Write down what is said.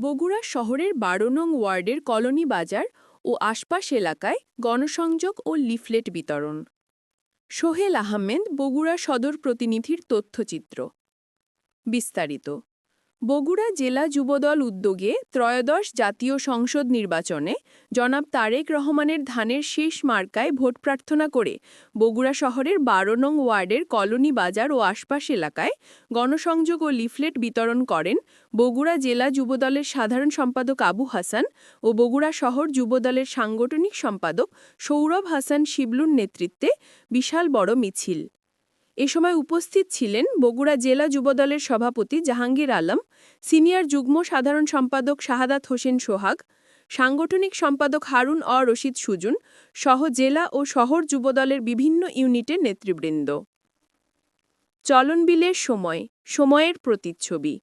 বগুড়া শহরের বারো নং ওয়ার্ডের কলোনি বাজার ও আশপাশ এলাকায় গণসংযোগ ও লিফলেট বিতরণ। সোহেল আহমেদ, বগুড়া সদর প্রতিনিধির তথ্যচিত্র। বিস্তারিত। বগুড়া জেলা যুবদল উদ্যোগে ত্রয়োদশ জাতীয় সংসদ নির্বাচনে জনাব তারেক রহমানের ধানের শেষ মার্কায় ভোট প্রার্থনা করে বগুড়া শহরের বারো নং ওয়ার্ডের কলোনি বাজার ও আশপাশ এলাকায় গণসংযোগ ও লিফলেট বিতরণ করেন বগুড়া জেলা যুবদলের সাধারণ সম্পাদক আবু হাসান ও বগুড়া শহর যুবদলের সাংগঠনিক সম্পাদক সৌরভ হাসান শিবলুর নেতৃত্বে বিশাল বড় মিছিল। এ সময় উপস্থিত ছিলেন বগুড়া জেলা যুবদলের সভাপতি জাহাঙ্গীর আলম, সিনিয়র যুগ্ম সাধারণ সম্পাদক শাহাদাত হোসেন সোহাগ, সাংগঠনিক সম্পাদক হারুন অ রশিদ সুজন সহ জেলা ও শহর যুবদলের বিভিন্ন ইউনিটের নেতৃবৃন্দ। চলনবিলের সময়, সময়ের প্রতিচ্ছবি।